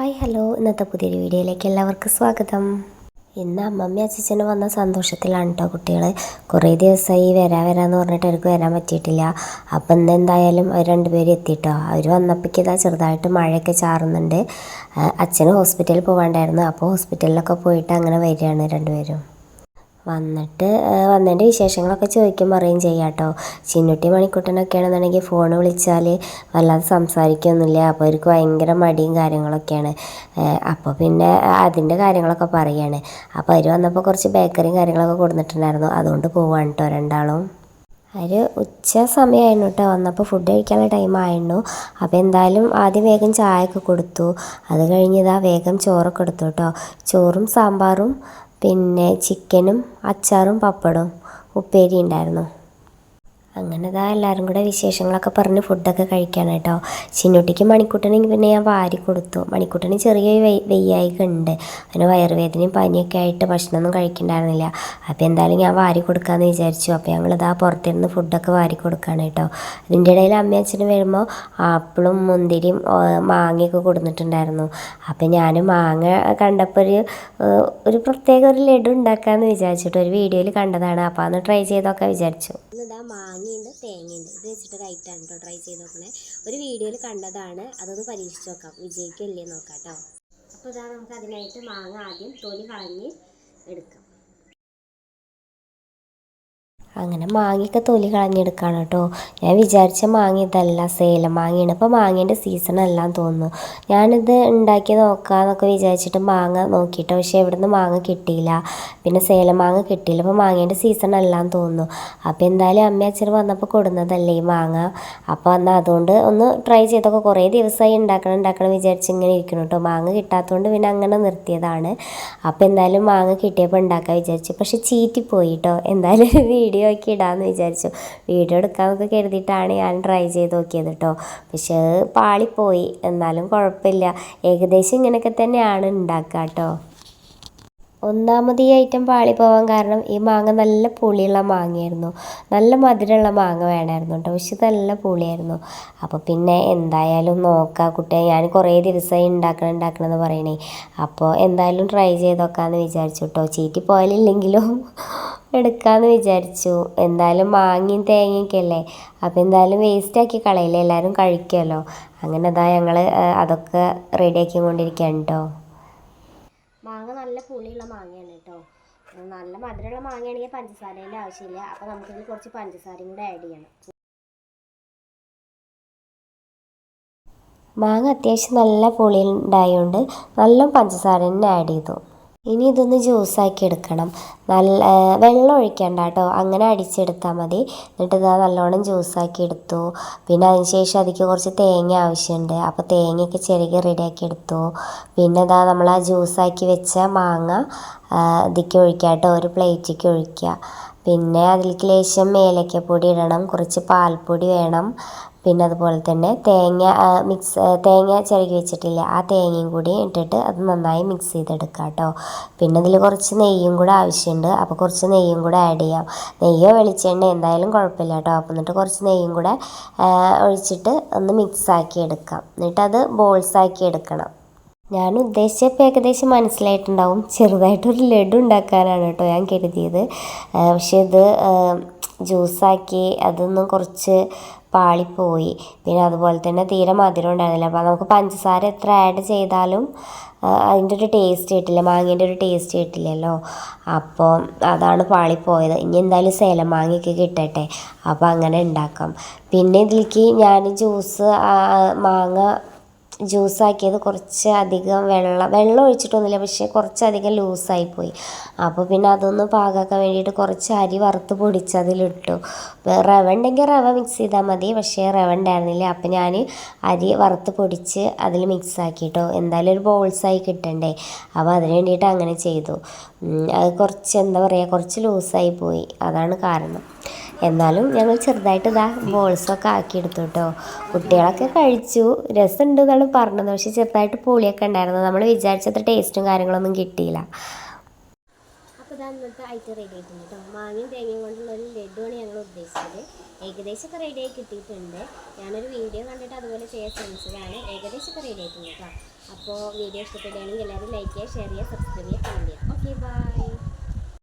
Hi hello. ഇന്നത്തെ പുതിയൊരു വീഡിയോയിലേക്ക് എല്ലാവർക്കും സ്വാഗതം. ഇന്ന് അമ്മമ്മ അച്ഛനും വന്ന സന്തോഷത്തിലാണ് കേട്ടോ കുട്ടികൾ കുറേ ദിവസമായി വരാ വരാമെന്ന് പറഞ്ഞിട്ട് അവർക്ക് വരാൻ പറ്റിയിട്ടില്ല. അപ്പം ഇന്ന് എന്തായാലും അവർ രണ്ടുപേരും എത്തിയിട്ടോ അവർ വന്നപ്പോഴേക്ക് ഇതാ ചെറുതായിട്ട് മഴയൊക്കെ ചാറുന്നുണ്ട്. അച്ഛന് ഹോസ്പിറ്റലിൽ പോകാണ്ടായിരുന്നു അപ്പോൾ ഹോസ്പിറ്റലിലൊക്കെ പോയിട്ട് അങ്ങനെ വരികയാണ് രണ്ടുപേരും. വന്നിട്ട് വന്നതിന്റെ വിശേഷങ്ങളൊക്കെ ചോദിക്കും പറയും ചെയ്യാം കേട്ടോ ചിന്നുട്ടി മണിക്കുട്ടനൊക്കെയാണെന്നുണ്ടെങ്കിൽ ഫോൺ വിളിച്ചാൽ വല്ലാതെ സംസാരിക്കൊന്നുമില്ല. അപ്പോൾ അവർക്ക് ഭയങ്കര മടിയും കാര്യങ്ങളൊക്കെയാണ്. അപ്പോൾ പിന്നെ അതിന്റെ കാര്യങ്ങളൊക്കെ പറയാണ്. അപ്പോൾ അവർ വന്നപ്പോൾ കുറച്ച് ബേക്കറിയും കാര്യങ്ങളൊക്കെ കൊടുത്തിട്ടുണ്ടായിരുന്നു. അതുകൊണ്ട് പോവാണ് കേട്ടോ രണ്ടാളും. ഒരു ഉച്ച സമയമായിരുന്നു കേട്ടോ വന്നപ്പോൾ ഫുഡ് കഴിക്കാനുള്ള ടൈം ആയിരുന്നു. അപ്പോൾ എന്തായാലും ആദ്യം വേഗം ചായ ഒക്കെ കൊടുത്തു. അത് കഴിഞ്ഞതാ വേഗം ചോറൊക്കെ എടുത്തു കേട്ടോ ചോറും സാമ്പാറും പിന്നെ ചിക്കനും അച്ചാറും പപ്പടവും ഉപ്പേരി ഉണ്ടായിരുന്നു. അങ്ങനെ ഇതാ എല്ലാവരും കൂടെ വിശേഷങ്ങളൊക്കെ പറഞ്ഞ് ഫുഡൊക്കെ കഴിക്കാണ് കേട്ടോ ചിന്നുട്ടിക്ക് മണിക്കുട്ടനെങ്കിൽ പിന്നെ ഞാൻ വാരി കൊടുത്തു. മണിക്കുട്ടന് ചെറിയ വെയ് വെയ്യായിക ഉണ്ട് അതിന് വയറുവേദനയും പനിയൊക്കെ ആയിട്ട് ഭക്ഷണമൊന്നും കഴിക്കണ്ടായിരുന്നില്ല. അപ്പോൾ എന്തായാലും ഞാൻ വാരി കൊടുക്കാമെന്ന് വിചാരിച്ചു. അപ്പോൾ ഞങ്ങളിതാ പുറത്തിരുന്ന് ഫുഡൊക്കെ വാരി കൊടുക്കുകയാണ് കേട്ടോ അതിന്റെ ഇടയിൽ അമ്മയും അച്ഛനും വരുമ്പോൾ ആപ്പിളും മുന്തിരിയും മാങ്ങയൊക്കെ കൊടുത്തിട്ടുണ്ടായിരുന്നു അപ്പോൾ ഞാൻ മാങ്ങ കണ്ടപ്പോൾ ഒരു ഒരു പ്രത്യേക ഒരു ലഡു ഉണ്ടാക്കാമെന്ന് വിചാരിച്ചിട്ട് ഒരു വീഡിയോയിൽ കണ്ടതാണ്. അപ്പോൾ അന്ന് ട്രൈ ചെയ്തൊക്കെ വിചാരിച്ചു. ഇതാ മാങ്ങയുണ്ട് തേങ്ങയുണ്ട്. ഇത് വെച്ചിട്ട് റൈറ്റാണ് കേട്ടോ ട്രൈ ചെയ്ത് നോക്കണേ ഒരു വീഡിയോയിൽ കണ്ടതാണ്. അതൊന്ന് പരീക്ഷിച്ച് നോക്കാം. വിജയിക്കില്ലേ നോക്കാം കേട്ടോ അപ്പോൾ ഇതാ നമുക്ക് അതിനായിട്ട് മാങ്ങ ആദ്യം തൊലി കളഞ്ഞ് എടുക്കാം. അങ്ങനെ മാങ്ങയൊക്കെ തൊലി കളഞ്ഞെടുക്കുകയാണ് കേട്ടോ ഞാൻ വിചാരിച്ച മാങ്ങ ഇതല്ല സേലം മാങ്ങയാണ്. ഇപ്പോൾ മാങ്ങേന്റെ സീസൺ എല്ലാം തോന്നുന്നു. ഞാനിത് ഉണ്ടാക്കി നോക്കാമെന്നൊക്കെ വിചാരിച്ചിട്ട് മാങ്ങ നോക്കിയിട്ട് പക്ഷേ ഇവിടുന്ന് മാങ്ങ കിട്ടിയില്ല. പിന്നെ സേല മാങ്ങ കിട്ടിയില്ല. അപ്പോൾ മാങ്ങേന്റെ സീസൺ എല്ലാം തോന്നുന്നു. അപ്പോൾ എന്തായാലും അമ്മ അച്ഛൻ വന്നപ്പോൾ കൊടുന്നതല്ലേ ഈ മാങ്ങ. അപ്പോൾ എന്നാൽ അതുകൊണ്ട് ഒന്ന് ട്രൈ ചെയ്തൊക്കെ കുറേ ദിവസമായി ഉണ്ടാക്കണം ഉണ്ടാക്കണം വിചാരിച്ച് ഇങ്ങനെ ഇരിക്കണം കേട്ടോ മാങ്ങ കിട്ടാത്തതുകൊണ്ട് പിന്നെ അങ്ങനെ നിർത്തിയതാണ്. അപ്പോൾ എന്തായാലും മാങ്ങ കിട്ടിയപ്പോൾ ഉണ്ടാക്കാൻ വിചാരിച്ചു. പക്ഷെ ചീറ്റിപ്പോയി കേട്ടോ എന്തായാലും വീഡിയോ ഒക്കെ ഇടാമെന്ന് വിചാരിച്ചു. വീഡിയോ എടുക്കാമെന്നൊക്കെ കരുതിയിട്ടാണ് ഞാൻ ട്രൈ ചെയ്ത് നോക്കിയത് കേട്ടോ പക്ഷേ പാളിപ്പോയി. എന്നാലും കുഴപ്പമില്ല. ഏകദേശം ഇങ്ങനെയൊക്കെ തന്നെയാണ് ഉണ്ടാക്കുക കേട്ടോ ഒന്നാമത് ഈ ഐറ്റം പാളി കാരണം ഈ മാങ്ങ നല്ല പുളിയുള്ള മാങ്ങയായിരുന്നു. നല്ല മധുരമുള്ള മാങ്ങ വേണമായിരുന്നു കേട്ടോ പക്ഷെ നല്ല പുളിയായിരുന്നു. അപ്പോൾ പിന്നെ എന്തായാലും നോക്കാം കുട്ടിയെ. ഞാൻ കുറേ ദിവസമായി ഉണ്ടാക്കണം ഉണ്ടാക്കണം എന്ന് പറയണേ. അപ്പോൾ എന്തായാലും ട്രൈ ചെയ്ത് നോക്കാമെന്ന് വിചാരിച്ചു കേട്ടോ ചീറ്റി പോയാലില്ലെങ്കിലും എടുക്കാമെന്ന് വിചാരിച്ചു. എന്തായാലും മാങ്ങയും തേങ്ങയൊക്കെ അല്ലേ? അപ്പോൾ എന്തായാലും വേസ്റ്റാക്കി കളയില്ല? എല്ലാവരും കഴിക്കുമല്ലോ അങ്ങനെ അതാ ഞങ്ങൾ അതൊക്കെ റെഡിയാക്കി കൊണ്ടിരിക്കുകയാണ് കേട്ടോ മാങ്ങ നല്ല പുളിയുള്ള മാങ്ങയാണ് കേട്ടോ നല്ല മധുരമുള്ള മാങ്ങയാണെങ്കിൽ പഞ്ചസാരേന്റെ ആവശ്യമില്ല. അപ്പോൾ നമുക്കിതിൽ കുറച്ച് പഞ്ചസാരയും കൂടെ ആഡ് ചെയ്യണം. മാങ്ങ അത്യാവശ്യം നല്ല പുളി ഉണ്ടായതുകൊണ്ട് നല്ല പഞ്ചസാര തന്നെ ആഡ് ചെയ്തു. ഇനി ഇതൊന്ന് ജ്യൂസാക്കി എടുക്കണം. നല്ല വെള്ളം ഒഴിക്കണ്ട കേട്ടോ അങ്ങനെ അടിച്ചെടുത്താൽ മതി. എന്നിട്ട് ഇതാ നല്ലോണം ജ്യൂസാക്കി എടുത്തു. പിന്നെ അതിന് ശേഷം അതിലേക്ക് കുറച്ച് തേങ്ങ ആവശ്യമുണ്ട് അപ്പോൾ തേങ്ങയൊക്കെ ചെറുകി റെഡിയാക്കി എടുത്തു. പിന്നെ ഇതാ നമ്മൾ ആ ജ്യൂസാക്കി വെച്ച മാങ്ങ ഇതിക്ക് ഒഴിക്കുക കേട്ടോ ഒരു പ്ലേറ്റിക്ക് ഒഴിക്കുക പിന്നെ അതിലേക്ക് ലേശം ഏലക്കപ്പൊടി ഇടണം. കുറച്ച് പാൽപ്പൊടി വേണം. പിന്നെ അതുപോലെ തന്നെ തേങ്ങ മിക്സ് തേങ്ങ ചിരകി വെച്ചിട്ടില്ല ആ തേങ്ങയും കൂടി ഇട്ടിട്ട് അത് നന്നായി മിക്സ് ചെയ്തെടുക്കുക കേട്ടോ. പിന്നെ ഇതിൽ കുറച്ച് നെയ്യും കൂടെ ആവശ്യമുണ്ട്. അപ്പോൾ കുറച്ച് നെയ്യും കൂടെ ആഡ് ചെയ്യാം. നെയ്യോ വെളിച്ചെണ്ണ എന്തായാലും കുഴപ്പമില്ല കേട്ടോ. അപ്പോൾ എന്നിട്ട് കുറച്ച് നെയ്യും കൂടെ ഒഴിച്ചിട്ട് ഒന്ന് മിക്സ് ആക്കി എടുക്കാം. എന്നിട്ട് അത് ബോൾസ് ആക്കി എടുക്കണം. ഞാൻ ഉദ്ദേശിച്ചപ്പോൾ ഏകദേശം മനസ്സിലായിട്ടുണ്ടാവും. ചെറുതായിട്ടൊരു ലഡു ഉണ്ടാക്കാനാണ് കേട്ടോ ഞാൻ കരുതിയത്. പക്ഷേ ഇത് ജ്യൂസാക്കി അതൊന്നും കുറച്ച് പാളിപ്പോയി. പിന്നെ അതുപോലെ തന്നെ തീരെ മധുരം ഉണ്ടായിരുന്നില്ല. അപ്പോൾ നമുക്ക് പഞ്ചസാര എത്ര ആഡ് ചെയ്താലും അതിന്റെ ഒരു ടേസ്റ്റ് കിട്ടില്ല. മാങ്ങേന്റെ ഒരു ടേസ്റ്റ് കിട്ടില്ലല്ലോ. അപ്പോൾ അതാണ് പാളിപ്പോയത്. ഇനി എന്തായാലും സേലം മാങ്ങയൊക്കെ കിട്ടട്ടെ. അപ്പോൾ അങ്ങനെ ഉണ്ടാക്കാം. പിന്നെ ഇതിലേക്ക് ഞാൻ ജ്യൂസ് മാങ്ങ ജ്യൂസാക്കിയത് കുറച്ച് അധികം വെള്ളം വെള്ളം ഒഴിച്ചിട്ടൊന്നുമില്ല പക്ഷേ കുറച്ചധികം ലൂസായിപ്പോയി. അപ്പോൾ പിന്നെ അതൊന്ന് പാകാക്കാൻ വേണ്ടിയിട്ട് കുറച്ച് അരി വറുത്ത് പൊടിച്ച് അതിലിട്ടു. ഇപ്പം റവ ഉണ്ടെങ്കിൽ റവ മിക്സ് ചെയ്താൽ മതി പക്ഷേ റവ ഉണ്ടായിരുന്നില്ല. അപ്പോൾ ഞാൻ അരി വറുത്ത് പൊടിച്ച് അതിൽ മിക്സ് ആക്കിയിട്ടോ. എന്തായാലും ഒരു ബോൾസായി കിട്ടണ്ടേ. അപ്പോൾ അതിന് വേണ്ടിയിട്ട് അങ്ങനെ ചെയ്തു. അത് കുറച്ച് എന്താ പറയുക കുറച്ച് ലൂസായി പോയി. അതാണ് കാരണം. എന്നാലും ഞങ്ങൾ ചെറുതായിട്ട് ഇതാ ബോൾസൊക്കെ ആക്കിയെടുത്തു കേട്ടോ കുട്ടികളൊക്കെ കഴിച്ചു. രസമുണ്ട് എന്നാണ് പറഞ്ഞത്. പക്ഷെ ചെറുതായിട്ട് പുളിയൊക്കെ ഉണ്ടായിരുന്നു. നമ്മൾ വിചാരിച്ചത്ര ടേസ്റ്റും കാര്യങ്ങളൊന്നും കിട്ടിയില്ല. അപ്പോൾ ഇന്നത്തെ ഐറ്റം റെഡി ആയിട്ടുണ്ട് കേട്ടോ മാങ്ങയും തേങ്ങയും കൊണ്ടുള്ള ഒരു ലഡുവാണ് ഞങ്ങൾ ഉദ്ദേശിച്ചത്. ഏകദേശമൊക്കെ റെഡി ആയി കിട്ടിയിട്ടുണ്ട്. ഞാനൊരു വീഡിയോ കണ്ടിട്ട് അതുപോലെ ചെയ്യാൻ ശ്രമിച്ചതാണ്. ഏകദേശമൊക്കെ റെഡി ആയിട്ടുണ്ട് കേട്ടോ അപ്പോൾ വീഡിയോ ഇഷ്ടപ്പെടുകയാണെങ്കിൽ എല്ലാവരും ലൈക്ക് ചെയ്യുക ഷെയർ ചെയ്യുക സബ്സ്ക്രൈബ് ചെയ്യുക കമന്റ് ചെയ്യുക. ഓക്കെ